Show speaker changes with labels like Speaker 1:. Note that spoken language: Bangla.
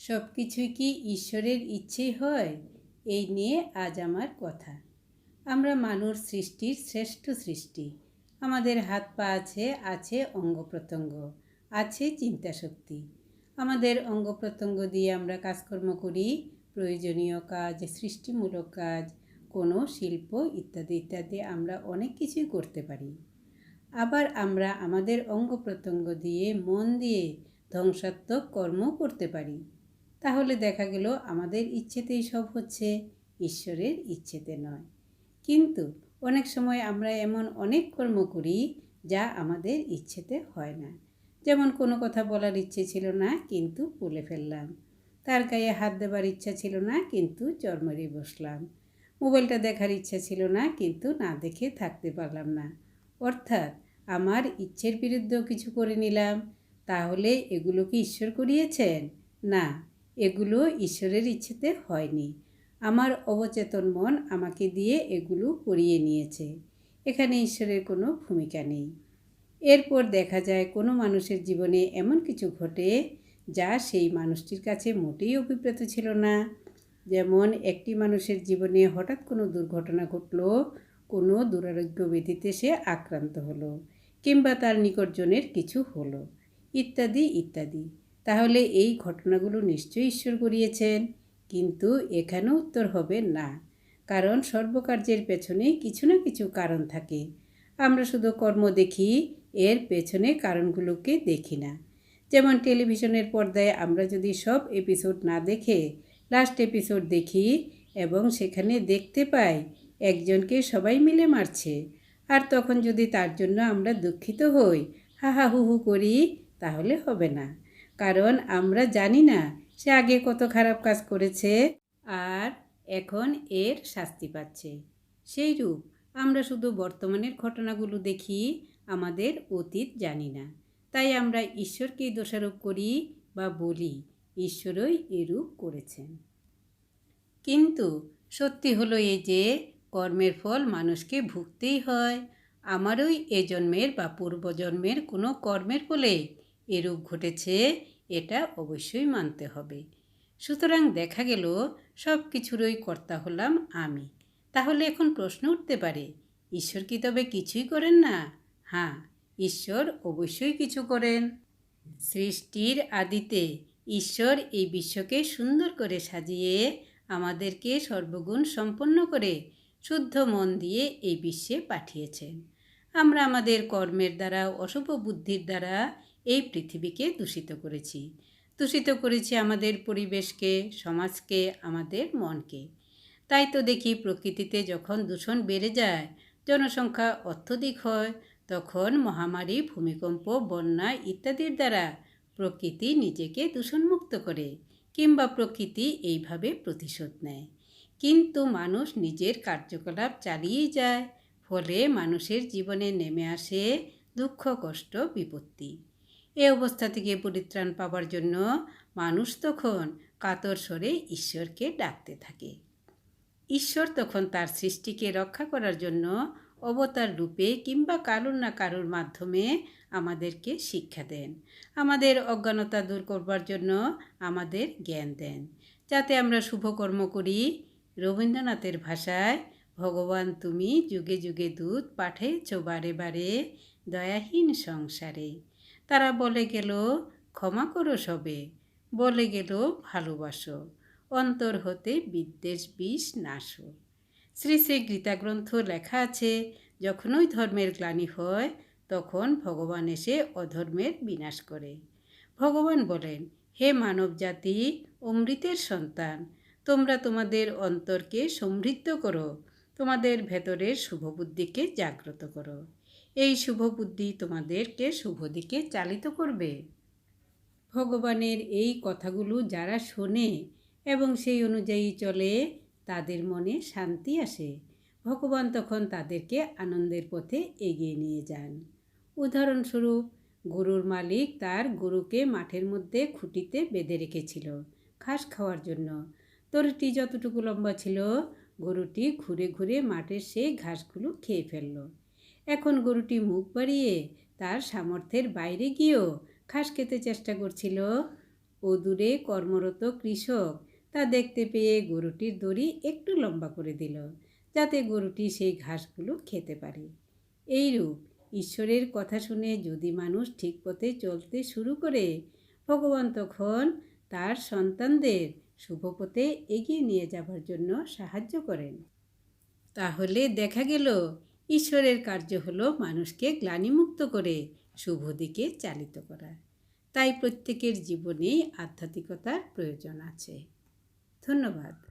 Speaker 1: সব কিছুই কি ঈশ্বরের ইচ্ছেই হয়? এই নিয়ে আজ আমার কথা। আমরা মানুষ সৃষ্টির শ্রেষ্ঠ সৃষ্টি। আমাদের হাত পা আছে আছে অঙ্গ প্রত্যঙ্গ, আছে চিন্তা শক্তি। আমাদের অঙ্গ প্রত্যঙ্গ দিয়ে আমরা কাজকর্ম করি, প্রয়োজনীয় কাজ, সৃষ্টিমূলক কাজ, কোনো শিল্প ইত্যাদি ইত্যাদি আমরা অনেক কিছুই করতে পারি। আবার আমরা আমাদের অঙ্গ প্রত্যঙ্গ দিয়ে মন দিয়ে ধ্বংসাত্মক কর্ম করতে পারি। তাহলে দেখা গেল আমাদের ইচ্ছেতেই সব হচ্ছে, ঈশ্বরের ইচ্ছেতে নয়। কিন্তু অনেক সময় আমরা এমন অনেক কর্ম করি যা আমাদের ইচ্ছেতে হয় না। যেমন কোনো কথা বলার ইচ্ছে ছিল না, কিন্তু বলে ফেললাম। তার গায়ে হাত দেবার ইচ্ছা ছিল না, কিন্তু চরমরে বসলাম। মোবাইলটা দেখার ইচ্ছা ছিল না, কিন্তু না দেখে থাকতে পারলাম না। অর্থাৎ আমার ইচ্ছের বিরুদ্ধেও কিছু করে নিলাম। তাহলে এগুলো কি ঈশ্বর করিয়েছেন? না। এগুলো ঈশ্বরের ইচ্ছেতে হয়নি। আমার অবচেতন মন আমাকে দিয়ে এগুলো করিয়ে নিয়েছে। এখানে ঈশ্বরের কোনো ভূমিকা নেই। এরপর দেখা যায় কোনো মানুষের জীবনে এমন কিছু ঘটে যা সেই মানুষটির কাছে মোটেই অভিপ্রেত ছিল না। যেমন একটি মানুষের জীবনে হঠাৎ কোনো দুর্ঘটনা ঘটলো, কোনো দুরারোগ্য ব্যাধিতে সে আক্রান্ত হলো কিংবা তার নিকটজনের কিছু হলো, ইত্যাদি ইত্যাদি। তাহলে এই ঘটনাগুলো নিশ্চয়ই ঈশ্বর করিয়েছেন। কিন্তু এখানেও উত্তর হবে না। কারণ সর্বকার্যের পেছনে কিছু না কিছু কারণ থাকে। আমরা শুধু কর্ম দেখি, এর পেছনে কারণগুলোকে দেখি না। যেমন টেলিভিশনের পর্দায় আমরা যদি সব এপিসোড না দেখে লাস্ট এপিসোড দেখি এবং সেখানে দেখতে পাই, একজনকে সবাই মিলে মারছে। আর তখন যদি তার জন্য আমরা দুঃখিত হই, হা হা হু হু করি, তাহলে হবে না। কারণ আমরা জানি না সে আগে কত খারাপ কাজ করেছে আর এখন এর শাস্তি পাচ্ছে। সেই রূপ আমরা শুধু বর্তমানের ঘটনাগুলো দেখি, আমাদের অতীত জানি না। তাই আমরা ঈশ্বরকেই দোষারোপ করি বা বলি, ঈশ্বরই এরূপ করেছেন। কিন্তু সত্যি হলো এই যে, কর্মের ফল মানুষকে ভুগতেই হয়। আমারই এ জন্মের বা পূর্বজন্মের কোনো কর্মের ফলে এরূপ ঘটেছে, এটা অবশ্যই মানতে হবে। সুতরাং দেখা গেল সব কিছুরই কর্তা হলাম আমি। তাহলে এখন প্রশ্ন উঠতে পারে, ঈশ্বর কি তবে কিছুই করেন না? হ্যাঁ ঈশ্বর অবশ্যই কিছু করেন। সৃষ্টির আদিতে ঈশ্বর এই বিশ্বকে সুন্দর করে সাজিয়ে আমাদেরকে সর্বগুণ সম্পন্ন করে শুদ্ধ মন দিয়ে এই বিশ্বে পাঠিয়েছেন। আমরা আমাদের কর্মের দ্বারা, অশুভ বুদ্ধির দ্বারা এই পৃথিবীকে দূষিত করেছি। দূষিত করেছি আমাদের পরিবেশকে, সমাজকে, আমাদের মনকে। তাই তো দেখি প্রকৃতিতে যখন দূষণ বেড়ে যায়, জনসংখ্যা অত্যধিক হয়, তখন মহামারী, ভূমিকম্প, বন্যা ইত্যাদির দ্বারা প্রকৃতি নিজেকে দূষণমুক্ত করে কিংবা প্রকৃতি এইভাবে প্রতিশোধ নেয়। কিন্তু মানুষ নিজের কার্যকলাপ চালিয়েই যায়, ফলে মানুষের জীবনে নেমে আসে দুঃখ, কষ্ট, বিপত্তি। এ অবস্থা থেকে পরিত্রাণ পাবার জন্য মানুষ তখন কাতর স্বরে ঈশ্বরকে ডাকতে থাকে। ঈশ্বর তখন তার সৃষ্টিকে রক্ষা করার জন্য অবতার রূপে কিংবা কারোর না কারুর মাধ্যমে আমাদেরকে শিক্ষা দেন। আমাদের অজ্ঞানতা দূর করবার জন্য আমাদের জ্ঞান দেন। যাতে আমরা শুভকর্ম করি, রবীন্দ্রনাথের ভাষায়, ভগবান, তুমি যুগে যুগে দুধ পাঠাইছ বারে বারে দয়াহীন সংসারে। তারা বলে গেল, ক্ষমা করো সবে। বলে গেল, ভালোবাসো। অন্তর হতে বিদ্বেষ, বিষ নাশো শ্রী শ্রী গীতাগ্রন্থ লেখা আছে, যখনই ধর্মের গ্লানি হয়, তখন ভগবান এসে অধর্মের বিনাশ করে। ভগবান বলেন, হে মানব জাতি অমৃতের সন্তান, তোমরা তোমাদের অন্তরকে সমৃদ্ধ করো, তোমাদের ভেতরের শুভবুদ্ধিকে জাগ্রত করো। এই শুভ বুদ্ধি তোমাদেরকে শুভ দিকে চালিত করবে। ভগবানের এই কথাগুলো যারা শোনে এবং সেই অনুযায়ী চলে, তাদের মনে শান্তি আসে। ভগবান তখন তাদেরকে আনন্দের পথে এগিয়ে নিয়ে যান। উদাহরণস্বরূপ, গরুর মালিক তার গরুকে মাঠের মধ্যে খুঁটিতে বেঁধে রেখেছিল ঘাস খাওয়ার জন্য। তরিটি যতটুকু লম্বা ছিল, গরুটি ঘুরে ঘুরে মাঠের সেই ঘাসগুলো খেয়ে ফেলল। এখন গরুটি মুখ বাড়িয়ে তার সামর্থ্যের বাইরে গিয়েও ঘাস খেতে চেষ্টা করছিল। ও দূরে কর্মরত কৃষক তা দেখতে পেয়ে গরুটির দড়ি একটু লম্বা করে দিল, যাতে গরুটি সেই ঘাসগুলো খেতে পারে। এইরূপ ঈশ্বরের কথা শুনে যদি মানুষ ঠিক পথে চলতে শুরু করে, ভগবান তখন তার সন্তানদের শুভ পথে এগিয়ে নিয়ে যাবার জন্য সাহায্য করেন। তাহলে দেখা গেল ঈশ্বরের কার্য হল মানুষকে গ্লানিমুক্ত করে শুভ দিকে চালিত করা। তাই প্রত্যেকের জীবনেই আধ্যাত্মিকতার প্রয়োজন আছে। ধন্যবাদ।